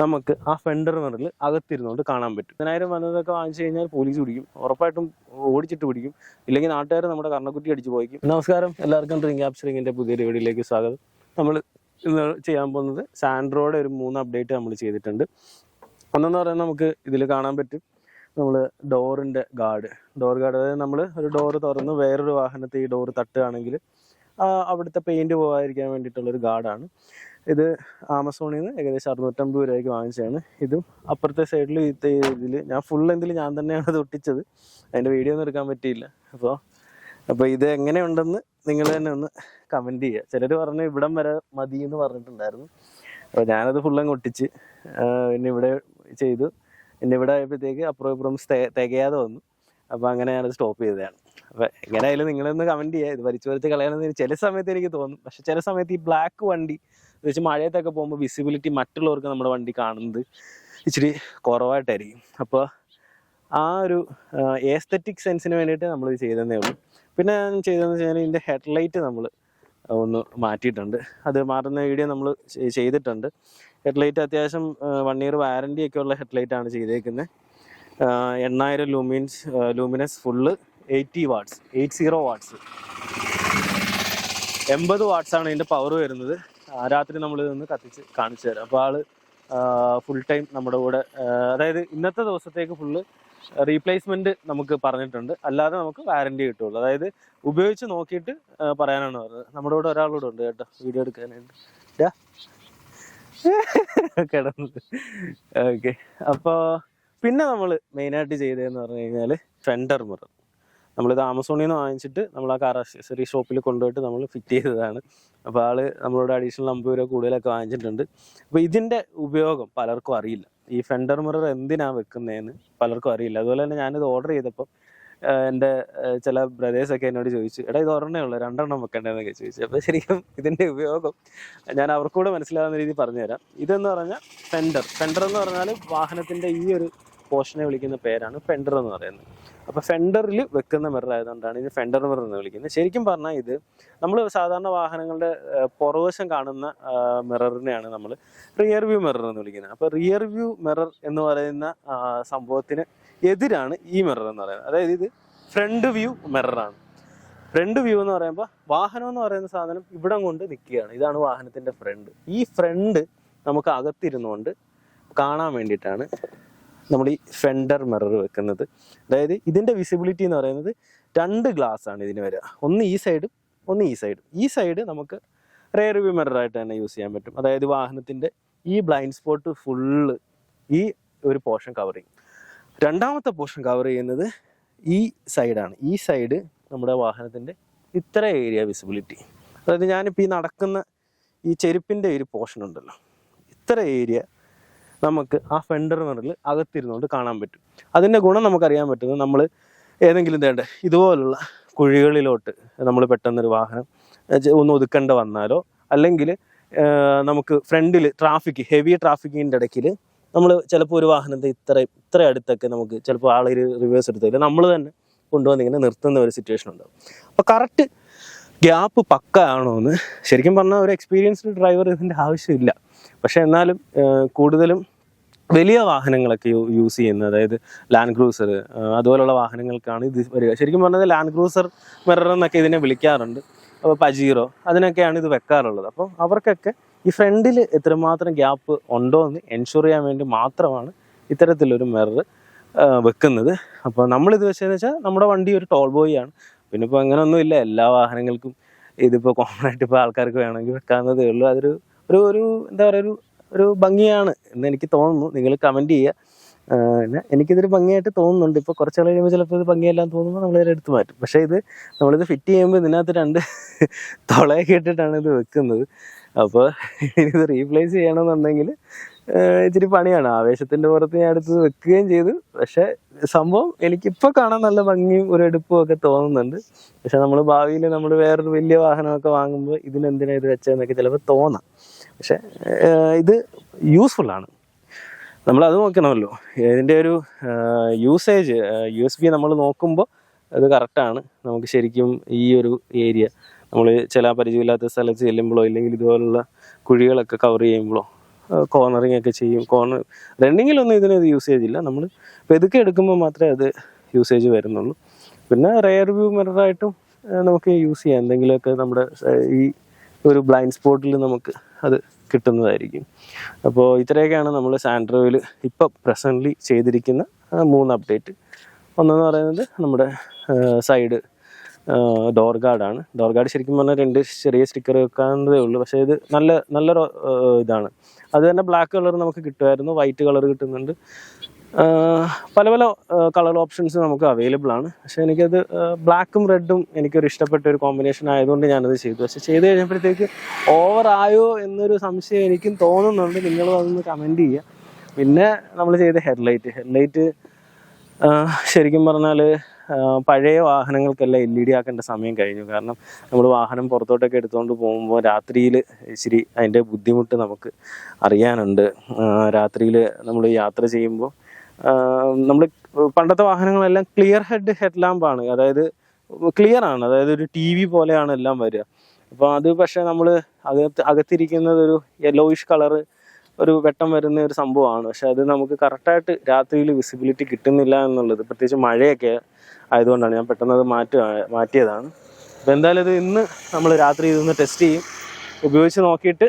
നമുക്ക് ആ ഫെൻഡർ മിററിൽ അകത്തിരുന്നുകൊണ്ട് കാണാൻ പറ്റും. പതിനായിരം വന്നതൊക്കെ വാങ്ങിച്ചു കഴിഞ്ഞാൽ പോലീസ് പിടിക്കും. ഉറപ്പായിട്ടും ഓടിച്ചിട്ട് പിടിക്കും. ഇല്ലെങ്കിൽ നാട്ടുകാർ നമ്മുടെ കർണക്കുട്ടി അടിച്ചു പോയിക്കും. നമസ്കാരം. എല്ലാവർക്കും ഡ്രിങ്ക് ക്യാപ്ചറിങ്ങിന്റെ പുതിയ വീഡിയോയിലേക്ക് സ്വാഗതം. നമ്മൾ ഇന്ന് ചെയ്യാൻ പോകുന്നത് സാൻഡ്രോയുടെ ഒരു മൂന്ന് അപ്ഡേറ്റ് നമ്മൾ ചെയ്തിട്ടുണ്ട്. ഒന്നെന്ന് പറയുന്നത് നമുക്ക് ഇതിൽ കാണാൻ പറ്റും. നമ്മൾ ഡോറിന്റെ ഗാർഡ് ഡോർ ഗാർഡ് അതായത് നമ്മൾ ഒരു ഡോറ് തുറന്ന് വേറൊരു വാഹനത്തെ ഈ ഡോറ് തട്ടുകയാണെങ്കിൽ അവിടുത്തെ പെയിന്റ് പോകാതിരിക്കാൻ വേണ്ടിയിട്ടുള്ള ഒരു ഗാർഡാണ് ഇത് ആമസോണിൽ നിന്ന് ഏകദേശം അറുന്നൂറ്റമ്പത് രൂപയ്ക്ക് വാങ്ങിച്ചതാണ്. ഇതും അപ്പുറത്തെ സൈഡിൽ ഇതിൽ ഞാൻ ഫുൾ എന്തിൽ ഞാൻ തന്നെയാണ് ഇത് ഒട്ടിച്ചത്. അതിന്റെ വീഡിയോ ഒന്നും എടുക്കാൻ പറ്റിയില്ല. അപ്പോൾ അപ്പോൾ ഇത് എങ്ങനെയുണ്ടെന്ന് നിങ്ങൾ തന്നെ ഒന്ന് കമന്റ് ചെയ്യുക. ചിലർ പറഞ്ഞു ഇവിടം വരെ മതി എന്ന് പറഞ്ഞിട്ടുണ്ടായിരുന്നു. അപ്പോൾ ഞാനത് അങ്ങ് ഒട്ടിച്ച് പിന്നെ ഇവിടെ ചെയ്തു. പിന്നെ ഇവിടെ ആയപ്പോഴത്തേക്ക് അപ്പുറം ഇപ്പുറം തികയാതെ വന്നു. അപ്പോൾ അങ്ങനെ ഞാനത് സ്റ്റോപ്പ് ചെയ്തതാണ്. അപ്പോൾ എങ്ങനെയായാലും നിങ്ങളൊന്ന് കമന്റ് ചെയ്യുക. ഇത് വലിച്ചു വലിച്ച് കളയണമെന്ന് ചില സമയത്ത് എനിക്ക് തോന്നും. പക്ഷെ ചില സമയത്ത് ഈ ബ്ലാക്ക് വണ്ടി വെച്ചാൽ മഴയത്തൊക്കെ പോകുമ്പോൾ വിസിബിലിറ്റി മറ്റുള്ളവർക്ക് നമ്മുടെ വണ്ടി കാണുന്നത് ഇച്ചിരി കുറവായിട്ടായിരിക്കും. അപ്പോൾ ആ ഒരു ഏസ്തറ്റിക് സെൻസിന് വേണ്ടിയിട്ട് നമ്മൾ ഇത് ഉള്ളൂ. പിന്നെ ഞാൻ ചെയ്തതെന്ന് വെച്ചാൽ ഇതിന്റെ ഹെഡ്ലൈറ്റ് നമ്മൾ ഒന്ന് മാറ്റിയിട്ടുണ്ട്. അത് മാറുന്ന വീഡിയോ നമ്മൾ ചെയ്തിട്ടുണ്ട്. ഹെഡ്ലൈറ്റ് അത്യാവശ്യം വൺ ഇയർ വാറന്റി ഒക്കെ ഉള്ള ആണ് ചെയ്തേക്കുന്നത് എണ്ണായിരം Luminous Luminous full eighty watts eight zero watts എൺപത് ആണ് ഇതിന്റെ പവർ വരുന്നത്. രാത്രി നമ്മൾ ഇതൊന്ന് കത്തിച്ച് കാണിച്ചു തരാം. അപ്പോൾ ആൾ ഫുൾ ടൈം നമ്മുടെ കൂടെ അതായത് ഇന്നത്തെ ദിവസത്തേക്ക് ഫുള്ള് റീപ്ലേസ്മെന്റ് നമുക്ക് പറഞ്ഞിട്ടുണ്ട്. അല്ലാതെ നമുക്ക് വാറന്റി കിട്ടുള്ളൂ. അതായത് ഉപയോഗിച്ച് നോക്കിയിട്ട് പറയാനാണ് പറഞ്ഞത്. നമ്മുടെ കൂടെ ഒരാളോട് ഉണ്ട് കേട്ടോ വീഡിയോ എടുക്കാനായിട്ട്. കിടന്നത് ഓക്കെ അപ്പോൾ പിന്നെ നമ്മൾ മെയിനായിട്ട് ചെയ്തതെന്ന് പറഞ്ഞു കഴിഞ്ഞാൽ ഫെൻഡർ മിറർ നമ്മളിത് ആമസോണിൽ നിന്ന് വാങ്ങിച്ചിട്ട് നമ്മൾ ആ കാർ അക്സസറി ഷോപ്പിൽ കൊണ്ടുപോയിട്ട് നമ്മൾ ഫിറ്റ് ചെയ്തതാണ്. അപ്പോൾ ആൾ നമ്മളോട് അഡീഷണൽ അമ്പത് രൂപ കൂടുതലൊക്കെ വാങ്ങിച്ചിട്ടുണ്ട്. അപ്പോൾ ഇതിന്റെ ഉപയോഗം പലർക്കും അറിയില്ല. ഈ ഫെൻഡർ മിറർ എന്തിനാണ് വെക്കുന്നതെന്ന് പലർക്കും അറിയില്ല. അതുപോലെ തന്നെ ഞാനിത് ഓർഡർ ചെയ്തപ്പോൾ എന്റെ ചില ബ്രദേഴ്സൊക്കെ എന്നോട് ചോദിച്ചു എടാ ഇത് ഒരെണ്ണേ ഉള്ളൂ രണ്ടെണ്ണം വെക്കേണ്ടതെന്നൊക്കെ ചോദിച്ചു. അപ്പോൾ ശരിക്കും ഇതിന്റെ ഉപയോഗം ഞാൻ അവർക്കൂടെ മനസ്സിലാവുന്ന രീതിയിൽ പറഞ്ഞുതരാം. ഇതെന്ന് പറഞ്ഞാൽ ഫെൻഡർ ഫെൻഡർ എന്ന് പറഞ്ഞാൽ വാഹനത്തിന്റെ ഈ ഒരു പോർഷനെ വിളിക്കുന്ന പേരാണ് ഫെൻഡർ എന്ന് പറയുന്നത്. അപ്പോൾ ഫെൻഡറിൽ വെക്കുന്ന മിറർ ആയതുകൊണ്ടാണ് ഇത് ഫെൻഡർ മിറർ എന്ന് വിളിക്കുന്നത്. ശരിക്കും പറഞ്ഞാൽ ഇത് നമ്മൾ സാധാരണ വാഹനങ്ങളുടെ പുറവശം കാണുന്ന മിററിനെയാണ് നമ്മൾ റിയർ വ്യൂ മിറർ എന്ന് വിളിക്കുന്നത്. അപ്പോൾ റിയർ വ്യൂ മിറർ എന്ന് പറയുന്ന സംഭവത്തിന് എതിരാണ് ഈ മിറർ എന്ന് പറയുന്നത്. അതായത് ഇത് ഫ്രണ്ട് വ്യൂ മിററാണ് ഫ്രണ്ട് വ്യൂ എന്ന് പറയുമ്പോൾ വാഹനം എന്ന് പറയുന്ന സാധനം ഇവിടം കൊണ്ട് നിൽക്കുകയാണ്. ഇതാണ് വാഹനത്തിന്റെ ഫ്രണ്ട് ഈ ഫ്രണ്ട് നമുക്ക് അകത്തിരുന്നുകൊണ്ട് കാണാൻ വേണ്ടിയിട്ടാണ് നമ്മൾ ഈ ഫെൻഡർ മിറർ വെക്കുന്നത്. അതായത് ഇതിന്റെ വിസിബിലിറ്റി എന്ന് പറയുന്നത് രണ്ട് ഗ്ലാസ് ആണ് ഇതിന് വരിക. ഒന്ന് ഈ സൈഡും ഒന്ന് ഈ സൈഡും ഈ സൈഡ് നമുക്ക് റെയർ വ്യൂ മിറർ ആയിട്ട് തന്നെ യൂസ് ചെയ്യാൻ പറ്റും. അതായത് വാഹനത്തിന്റെ ഈ ബ്ലൈൻഡ് സ്പോട്ട് ഫുള്ള് ഈ ഒരു പോർഷൻ കവർ ചെയ്യും. രണ്ടാമത്തെ പോർഷൻ കവർ ചെയ്യുന്നത് ഈ സൈഡാണ് ഈ സൈഡ് നമ്മുടെ വാഹനത്തിന്റെ ഇത്ര ഏരിയ വിസിബിലിറ്റി അതായത് ഞാനിപ്പോൾ ഈ നടക്കുന്ന ഈ ചെരുപ്പിന്റെ ഒരു പോർഷൻ ഉണ്ടല്ലോ. ഇത്ര ഏരിയ നമുക്ക് ആ ഫെൻഡർ മിററിൽ അകത്തിരുന്നുകൊണ്ട് കാണാൻ പറ്റും. അതിന്റെ ഗുണം നമുക്കറിയാൻ പറ്റുന്നത് നമ്മൾ ഏതെങ്കിലും തേണ്ട ഇതുപോലുള്ള കുഴികളിലോട്ട് നമ്മൾ പെട്ടെന്നൊരു വാഹനം ഒന്ന് ഒതുക്കേണ്ട വന്നാലോ അല്ലെങ്കിൽ നമുക്ക് ഫ്രണ്ടിൽ ട്രാഫിക് ഹെവി ട്രാഫിക്കിന്റെ ഇടയ്ക്കിൽ നമ്മൾ ചിലപ്പോൾ ഒരു വാഹനത്തെ ഇത്ര ഇത്ര അടുത്തൊക്കെ നമുക്ക് ചിലപ്പോൾ ആളൊരു റിവേഴ്സ് എടുത്തില്ല നമ്മൾ തന്നെ കൊണ്ടുവന്ന് ഇങ്ങനെ നിർത്തുന്ന ഒരു സിറ്റുവേഷൻ ഉണ്ടാവും. അപ്പോൾ കറക്റ്റ് ഗ്യാപ്പ് പക്ക ആണോ എന്ന് ശരിക്കും പറഞ്ഞാൽ ഒരു എക്സ്പീരിയൻസ്ഡ് ഡ്രൈവർ ഇതിന്റെ ആവശ്യമില്ല. പക്ഷെ എന്നാലും കൂടുതലും വലിയ വാഹനങ്ങളൊക്കെ യൂസ് ചെയ്യുന്നത് അതായത് ലാൻഡ് ക്രൂസർ അതുപോലുള്ള വാഹനങ്ങൾക്കാണ് ഇത് വരിക. ശരിക്കും പറഞ്ഞത് ലാൻഡ് ക്രൂസർ മിറർ എന്നൊക്കെ ഇതിനെ വിളിക്കാറുണ്ട്. അപ്പോൾ പജീറോ അതിനൊക്കെയാണ് ഇത് വെക്കാറുള്ളത്. അപ്പോൾ അവർക്കൊക്കെ ഈ ഫ്രണ്ടിൽ എത്രമാത്രം ഗ്യാപ്പ് ഉണ്ടോ എന്ന് എൻഷുർ ചെയ്യാൻ വേണ്ടി മാത്രമാണ് ഇത്തരത്തിലൊരു മിറർ വെക്കുന്നത്. അപ്പോൾ നമ്മളിത് വെച്ചതെന്ന് വെച്ചാൽ നമ്മുടെ വണ്ടി ഒരു ടോൾ ബോയ് ആണ്. പിന്നെ ഇപ്പോൾ അങ്ങനെയൊന്നുമില്ല എല്ലാ വാഹനങ്ങൾക്കും ഇതിപ്പോൾ കോമൺ ആയിട്ട് ഇപ്പോൾ ആൾക്കാർക്ക് വേണമെങ്കിൽ വെക്കാവുന്നതേ ഉള്ളൂ. അതൊരു ഒരു ഒരു എന്താ പറയുക ഒരു ഒരു ഭംഗിയാണ് എന്ന് എനിക്ക് തോന്നുന്നു. നിങ്ങൾ കമന്റ് ചെയ്യുക. എനിക്കിതൊരു ഭംഗിയായിട്ട് തോന്നുന്നുണ്ട്. ഇപ്പോൾ കുറച്ച് നാൾ കഴിയുമ്പോൾ ചിലപ്പോൾ ഇത് ഭംഗിയെല്ലാം തോന്നുമ്പോൾ നമ്മൾ ഇതിനെ എടുത്ത് മാറ്റും. പക്ഷേ ഇത് നമ്മളിത് ഫിറ്റ് ചെയ്യുമ്പോൾ ഇതിനകത്ത് രണ്ട് തുളയൊക്കെ ഇട്ടിട്ടാണ് ഇത് വെക്കുന്നത്. അപ്പോൾ ഇത് റീപ്ലേസ് ചെയ്യണമെന്നുണ്ടെങ്കിൽ ഇച്ചിരി പണിയാണ്. ആവേശത്തിന്റെ പുറത്ത് ഞാൻ എടുത്ത് വെക്കുകയും ചെയ്തു. പക്ഷേ സംഭവം എനിക്കിപ്പോൾ കാണാൻ നല്ല ഭംഗിയും ഒരു എടുപ്പും ഒക്കെ തോന്നുന്നുണ്ട്. പക്ഷെ നമ്മൾ ഭാവിയിൽ നമ്മൾ വേറൊരു വലിയ വാഹനമൊക്കെ വാങ്ങുമ്പോൾ ഇതിനെന്തിനാ ഇത് വെച്ചതെന്നൊക്കെ ചിലപ്പോൾ തോന്നാം. പക്ഷെ ഇത് യൂസ്ഫുള്ളാണ് അത് നോക്കണമല്ലോ. ഇതിന്റെ ഒരു യൂസേജ് യു എസ് ബി നമ്മൾ നോക്കുമ്പോൾ അത് കറക്റ്റാണ് നമുക്ക് ശരിക്കും ഈ ഒരു ഏരിയ നമ്മൾ ചില പരിചയമില്ലാത്ത സ്ഥലത്ത് ചെല്ലുമ്പോഴോ ഇല്ലെങ്കിൽ ഇതുപോലുള്ള കുഴികളൊക്കെ കവർ ചെയ്യുമ്പോഴോ കോർണറിങ് ഒക്കെ ചെയ്യും. കോർണർ റണ്ണിങ്ങിലൊന്നും ഇതിന് ഇത് യൂസേജ് ഇല്ല. നമ്മൾ പെതുക്കെ എടുക്കുമ്പോൾ മാത്രമേ അത് യൂസേജ് വരുന്നുള്ളൂ. പിന്നെ റെയർ വ്യൂ മിററായിട്ടും നമുക്ക് യൂസ് ചെയ്യാം. എന്തെങ്കിലുമൊക്കെ നമ്മുടെ ഈ ഒരു ബ്ലൈൻഡ് സ്പോട്ടിൽ നമുക്ക് അത് കിട്ടുന്നതായിരിക്കും. അപ്പോൾ ഇത്രയൊക്കെയാണ് നമ്മൾ സാൻഡ്രോയിൽ ഇപ്പോൾ പ്രസന്റ്ലി ചെയ്തിരിക്കുന്ന മൂന്ന് അപ്ഡേറ്റ് ഒന്നെന്ന് പറയുന്നത് നമ്മുടെ സൈഡ് ഡോർ ഗാർഡാണ് ഡോർ ഗാർഡ് ശരിക്കും പറഞ്ഞാൽ രണ്ട് ചെറിയ സ്റ്റിക്കർ വെക്കാവുന്നതേ ഉള്ളൂ. പക്ഷേ ഇത് നല്ല നല്ലൊരു ഇതാണ്. അത് തന്നെ ബ്ലാക്ക് കളർ നമുക്ക് കിട്ടുമായിരുന്നു. വൈറ്റ് കളർ കിട്ടുന്നുണ്ട്. പല പല കളർ ഓപ്ഷൻസ് നമുക്ക് അവൈലബിൾ ആണ്. പക്ഷേ എനിക്കത് ബ്ലാക്കും റെഡും എനിക്കൊരു ഇഷ്ടപ്പെട്ട ഒരു കോമ്പിനേഷൻ ആയതുകൊണ്ട് ഞാനത് ചെയ്തു. പക്ഷെ ചെയ്ത് കഴിഞ്ഞപ്പോഴത്തേക്ക് ഓവർ ആയോ എന്നൊരു സംശയം എനിക്കും തോന്നുന്നുണ്ട്. നിങ്ങൾ അതൊന്ന് കമന്റ് ചെയ്യുക. പിന്നെ നമ്മൾ ചെയ്ത ഹെഡ്ലൈറ്റ് ഹെഡ്ലൈറ്റ് ശരിക്കും പറഞ്ഞാൽ പഴയ വാഹനങ്ങൾക്കെല്ലാം എൽ ഇ ഡി ആക്കേണ്ട സമയം കഴിഞ്ഞു. കാരണം നമ്മൾ വാഹനം പുറത്തോട്ടൊക്കെ എടുത്തുകൊണ്ട് പോകുമ്പോൾ രാത്രിയിൽ ഇച്ചിരി അതിന്റെ ബുദ്ധിമുട്ട് നമുക്ക് അറിയാനുണ്ട്. രാത്രിയിൽ നമ്മൾ യാത്ര ചെയ്യുമ്പോൾ നമ്മൾ പണ്ടത്തെ വാഹനങ്ങളെല്ലാം ക്ലിയർ ഹെഡ് ഹെഡ് ലാമ്പാണ് അതായത് ക്ലിയർ ആണ്. അതായത് ഒരു ടി വി പോലെയാണ് എല്ലാം വരിക. അപ്പോൾ അത് പക്ഷേ നമ്മൾ അകത്ത് അകത്തിരിക്കുന്നത് ഒരു യെല്ലോയിഷ് കളറ് ഒരു വെട്ടം വരുന്ന ഒരു സംഭവമാണ്. പക്ഷെ അത് നമുക്ക് കറക്റ്റായിട്ട് രാത്രിയിൽ വിസിബിലിറ്റി കിട്ടുന്നില്ല എന്നുള്ളത് പ്രത്യേകിച്ച് മഴയൊക്കെ ആയതുകൊണ്ടാണ് ഞാൻ പെട്ടെന്ന് അത് മാറ്റുക മാറ്റിയതാണ്. അപ്പോൾ എന്തായാലും ഇത് ഇന്ന് നമ്മൾ രാത്രി ഇതൊന്ന് ടെസ്റ്റ് ചെയ്യും. ഉപയോഗിച്ച് നോക്കിയിട്ട്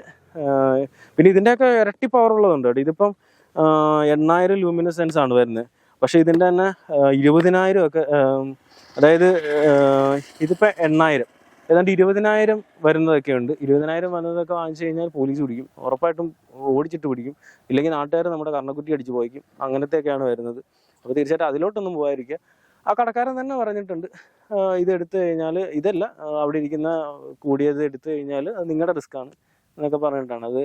പിന്നെ ഇതിന്റെയൊക്കെ ഇരട്ടി പവർ ഉള്ളതുണ്ട് കേട്ടോ. ഇതിപ്പം എണ്ണായിരം ലൂമിനസെൻസ് ആണ് വരുന്നത്. പക്ഷേ ഇതിന്റെ തന്നെ ഇരുപതിനായിരം ഒക്കെ അതായത് ഇതിപ്പോൾ എണ്ണായിരം. ഏതാണ്ട് ഇരുപതിനായിരം വരുന്നതൊക്കെ ഉണ്ട്. ഇരുപതിനായിരം വന്നതൊക്കെ വാങ്ങിച്ചു കഴിഞ്ഞാൽ പോലീസ് പിടിക്കും. ഉറപ്പായിട്ടും ഓടിച്ചിട്ട് പിടിക്കും. ഇല്ലെങ്കിൽ നാട്ടുകാർ നമ്മുടെ കർണക്കുറ്റി അടിച്ചു പോയിക്കും. അങ്ങനത്തെയൊക്കെയാണ് വരുന്നത്. അപ്പോൾ തീർച്ചയായിട്ടും അതിലോട്ടൊന്നും പോകാതിരിക്കുക. ആ കടക്കാരൻ തന്നെ പറഞ്ഞിട്ടുണ്ട്. ഇതെടുത്തു കഴിഞ്ഞാൽ ഇതല്ല അവിടെ ഇരിക്കുന്ന കൂടിയത് എടുത്തു കഴിഞ്ഞാൽ അത് നിങ്ങളുടെ റിസ്ക് ആണ് എന്നൊക്കെ പറഞ്ഞിട്ടാണ്. അത്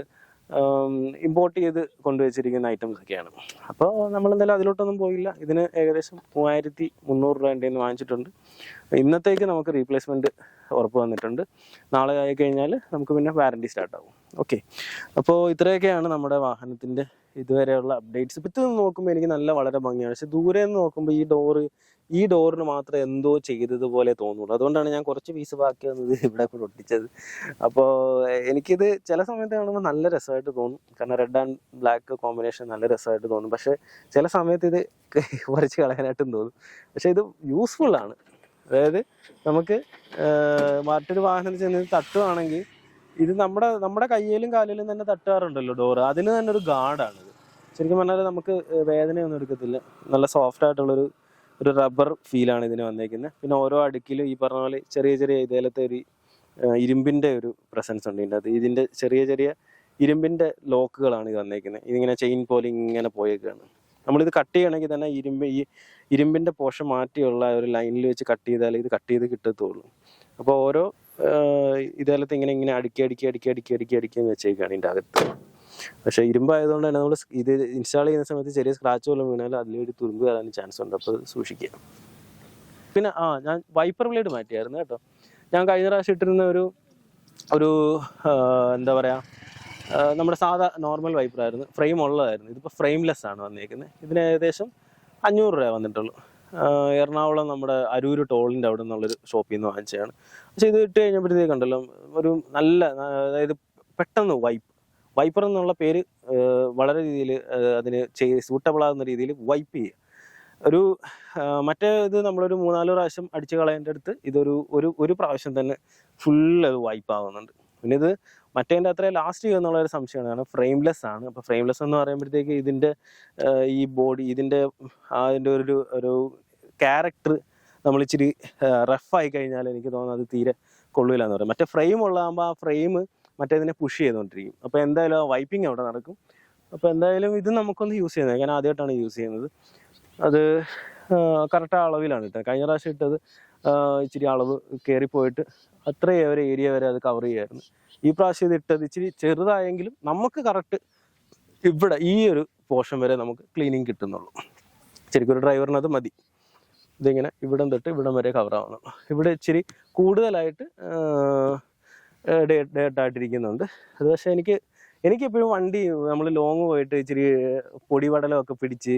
ഇമ്പോർട്ട് ചെയ്ത് കൊണ്ടുവച്ചിരിക്കുന്ന ഐറ്റംസ് ഒക്കെയാണ്. അപ്പോൾ നമ്മൾ എന്തായാലും അതിലോട്ടൊന്നും പോയില്ല. ഇതിന് ഏകദേശം മൂവായിരത്തി മുന്നൂറ് രൂപ എന്റെ വാങ്ങിച്ചിട്ടുണ്ട്. ഇന്നത്തേക്ക് നമുക്ക് റീപ്ലേസ്മെന്റ് ഉറപ്പ് വന്നിട്ടുണ്ട്. നാളെ ആയി കഴിഞ്ഞാൽ നമുക്ക് പിന്നെ വാറണ്ടി സ്റ്റാർട്ട് ആകും ഓക്കെ അപ്പോൾ ഇത്രയൊക്കെയാണ് നമ്മുടെ വാഹനത്തിന്റെ ഇതുവരെയുള്ള അപ്ഡേറ്റ്സ് ഇപ്പം ഇത് നോക്കുമ്പോൾ എനിക്ക് നല്ല വളരെ ഭംഗിയാണ്. പക്ഷെ ദൂരെ നിന്ന് നോക്കുമ്പോൾ ഈ ഡോറ് ഈ ഡോറിന് മാത്രം എന്തോ ചെയ്തതുപോലെ തോന്നുള്ളൂ. അതുകൊണ്ടാണ് ഞാൻ കുറച്ച് പീസ് ബാക്കി വന്നത് ഇവിടെ കൂടെ ഒട്ടിച്ചത്. അപ്പോൾ എനിക്കിത് ചില സമയത്ത് കാണുമ്പോൾ നല്ല രസമായിട്ട് തോന്നും. കാരണം റെഡ് ആൻഡ് ബ്ലാക്ക് കോമ്പിനേഷൻ നല്ല രസമായിട്ട് തോന്നും. പക്ഷേ ചില സമയത്ത് ഇത് കുറച്ച് കളയാനായിട്ടും തോന്നും. പക്ഷേ ഇത് യൂസ്ഫുൾ ആണ്. അതായത് നമുക്ക് മറ്റൊരു വാഹനത്തിൽ ചെന്ന് തട്ടുവാണെങ്കിൽ ഇത് നമ്മുടെ നമ്മുടെ കയ്യിലും കാലിലും തന്നെ തട്ടാറുണ്ടല്ലോ ഡോറ്. അതിന് തന്നെ ഒരു ഗാർഡാണ് ശരിക്കും പറഞ്ഞാൽ നമുക്ക് വേദനയൊന്നും എടുക്കത്തില്ല. നല്ല സോഫ്റ്റ് ആയിട്ടുള്ളൊരു ഒരു റബ്ബർ ഫീലാണ് ഇതിന് വന്നേക്കുന്നത് പിന്നെ ഓരോ അടുക്കിലും ഈ പറഞ്ഞ പോലെ ചെറിയ ചെറിയ ഇതേലത്തെ ഒരു ഇരുമ്പിന്റെ ഒരു പ്രസൻസ് ഉണ്ട് ഇതിന്റെ അത് ഇതിന്റെ ചെറിയ ചെറിയ ഇരുമ്പിന്റെ ലോക്കുകളാണ് ഇത് വന്നേക്കുന്നത് ഇതിങ്ങനെ ചെയിൻ പോലെ ഇങ്ങനെ പോയേക്കാണ്. നമ്മളിത് കട്ട് ചെയ്യണമെങ്കിൽ തന്നെ ഇരുമ്പ് ഈ ഇരുമ്പിന്റെ പോഷൻ മാറ്റിയുള്ള ഒരു ലൈനിൽ വെച്ച് കട്ട് ചെയ്താലേ ഇത് കട്ട് ചെയ്ത് കിട്ടത്തുള്ളൂ. അപ്പോൾ ഓരോ ഇതേലത്ത് ഇങ്ങനെ ഇങ്ങനെ അടുക്കി അടുക്കി അടുക്കി അടുക്കി അടുക്കി അടുക്കി എന്ന് വെച്ചേക്കാണ് ഇതിന്റെ അകത്ത്. പക്ഷേ ഇരുമ്പായതുകൊണ്ട് തന്നെ നമ്മൾ ഇത് ഇൻസ്റ്റാൾ ചെയ്യുന്ന സമയത്ത് ചെറിയ സ്ക്രാച്ച് പോലും വീണാൽ അതിലൊരു തുരുമ്പ് കയറാൻ ചാൻസ് ഉണ്ട്. അപ്പോൾ സൂക്ഷിക്കുക. പിന്നെ ആ ഞാൻ വൈപ്പർ ബ്ലേഡ് മാറ്റിയായിരുന്നു കേട്ടോ. ഞാൻ കഴിഞ്ഞ പ്രാവശ്യം ഇട്ടിരുന്ന ഒരു ഒരു എന്താ പറയുക നമ്മുടെ സാധാ നോർമൽ വൈപ്പർ ആയിരുന്നു. ഫ്രെയിം ഉള്ളതായിരുന്നു. ഇതിപ്പോൾ ഫ്രെയിംലെസ് ആണ് വന്നിരിക്കുന്നത് ഇതിന് ഏകദേശം അഞ്ഞൂറ് രൂപ വന്നിട്ടുള്ളൂ. എറണാകുളം നമ്മുടെ അരൂര് ടോളിന്റെ അവിടെ നിന്നുള്ളൊരു ഷോപ്പിൽ നിന്ന് വാങ്ങിച്ചതാണ്. പക്ഷേ ഇത് ഇട്ട് കഴിഞ്ഞപ്പോഴത്തേക്ക് കണ്ടല്ലോ ഒരു നല്ല അതായത് പെട്ടെന്ന് വൈപ്പ് വൈപ്പർ എന്നുള്ള പേര് വളരെ രീതിയിൽ അതിന് ചെയ് സൂട്ടബിൾ ആകുന്ന രീതിയിൽ വൈപ്പ് ചെയ്യുക. ഒരു മറ്റേ ഇത് നമ്മളൊരു മൂന്നാൽ പ്രാവശ്യം അടിച്ച് കളയേണ്ട അടുത്ത് ഇതൊരു ഒരു ഒരു പ്രാവശ്യം തന്നെ ഫുൾ അത് വൈപ്പ് ആവുന്നുണ്ട്. പിന്നെ ഇത് മറ്റേതിന്റെ അത്ര ലാസ്റ്റ് ചെയ്യുമെന്നുള്ള ഒരു സംശയമാണ്. കാരണം ഫ്രെയിംലെസ് ആണ്. അപ്പോൾ ഫ്രെയിംലെസ് എന്ന് പറയുമ്പോഴത്തേക്ക് ഇതിന്റെ ഈ ബോഡി ഇതിന്റെ അതിന്റെ ഒരു ഒരു ക്യാരക്ടർ നമ്മൾ ഇച്ചിരി റഫ് ആയി കഴിഞ്ഞാൽ എനിക്ക് തോന്നുന്നത് അത് തീരെ കൊള്ളില്ല എന്ന് പറയും. മറ്റേ ഫ്രെയിം ഉള്ളതാകുമ്പോൾ ആ ഫ്രെയിം മറ്റേതിനെ പുഷ് ചെയ്തുകൊണ്ടിരിക്കും. അപ്പോൾ എന്തായാലും ആ വൈപ്പിംഗ് അവിടെ നടക്കും. അപ്പോൾ എന്തായാലും ഇത് നമുക്കൊന്ന് യൂസ് ചെയ്യുന്നത് ഞാൻ ആദ്യമായിട്ടാണ് യൂസ് ചെയ്യുന്നത്. അത് കറക്റ്റ് അളവിലാണ് ഇട്ടത് കഴിഞ്ഞ പ്രാവശ്യം ഇട്ടത് ഇച്ചിരി അളവ് കയറിപ്പോയിട്ട് അത്രയും ഒരു ഏരിയ വരെ അത് കവർ ചെയ്യായിരുന്നു. ഈ പ്രാവശ്യം ഇത് ഇട്ടത് ഇച്ചിരി ചെറുതായെങ്കിലും നമുക്ക് കറക്റ്റ് ഇവിടെ ഈ ഒരു പോർഷൻ വരെ നമുക്ക് ക്ലീനിങ് കിട്ടുന്നുള്ളൂ. ശരിക്കും ഒരു ഡ്രൈവറിന് അത് മതി. ഇതിങ്ങനെ ഇവിടം തൊട്ട് ഇവിടം വരെ കവർ ആവുന്നു ഇവിടെ ഇച്ചിരി കൂടുതലായിട്ട് ഡേട്ടായിട്ടിരിക്കുന്നുണ്ട്. അത് പക്ഷേ എനിക്ക് എനിക്കെപ്പോഴും വണ്ടി നമ്മൾ ലോങ് പോയിട്ട് ഇച്ചിരി പൊടിപടലമൊക്കെ പിടിച്ച്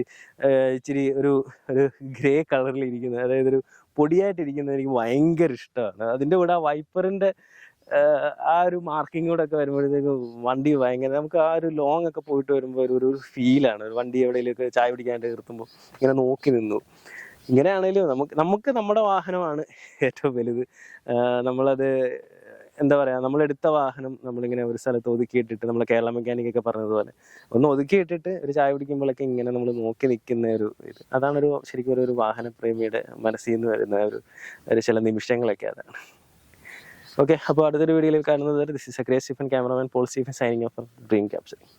ഇച്ചിരി ഒരു ഒരു ഗ്രേ കളറിൽ ഇരിക്കുന്ന അതായത് ഒരു പൊടിയായിട്ടിരിക്കുന്നത് എനിക്ക് ഭയങ്കര ഇഷ്ടമാണ്. അതിന്റെ കൂടെ ആ വൈപ്പറിന്റെ ആ ഒരു മാർക്കിംഗ് കൂടെ ഒക്കെ വരുമ്പോഴത്തേക്ക് വണ്ടി ഭയങ്കര നമുക്ക് ആ ഒരു ലോങ് ഒക്കെ പോയിട്ട് വരുമ്പോൾ ഒരു ഒരു ഫീലാണ് വണ്ടി എവിടെയെങ്കിലുമൊക്കെ ചായ പിടിക്കാണ്ട് നിർത്തുമ്പോൾ ഇങ്ങനെ നോക്കി നിന്നു. ഇങ്ങനെയാണേലും നമുക്ക് നമുക്ക് നമ്മുടെ വാഹനമാണ് ഏറ്റവും വലുത്. നമ്മളത് എന്താ പറയാ നമ്മൾ എടുത്ത വാഹനം നമ്മളിങ്ങനെ ഒരു സ്ഥലത്ത് ഒതുക്കിയിട്ടിട്ട് നമ്മൾ കേരള മെക്കാനിക് ഒക്കെ പറഞ്ഞതുപോലെ. ഒന്ന് ഒതുക്കിയിട്ടിട്ട് ഒരു ചായ പിടിക്കുമ്പോഴൊക്കെ ഇങ്ങനെ നമ്മൾ നോക്കി നിൽക്കുന്ന ഒരു ഇത്. ഒരു ശരിക്കും ഒരു- ഒരു വാഹനപ്രേമിയുടെ മനസ്സിൽ നിന്ന് വരുന്ന ഒരു ഒരു ചില നിമിഷങ്ങളൊക്കെ അതാണ്. ഓക്കെ അപ്പോൾ അടുത്തൊരു വീഡിയോയിൽ കാണുന്നത് this is great Stephen cameraman Paul Stephen signing off dream capturing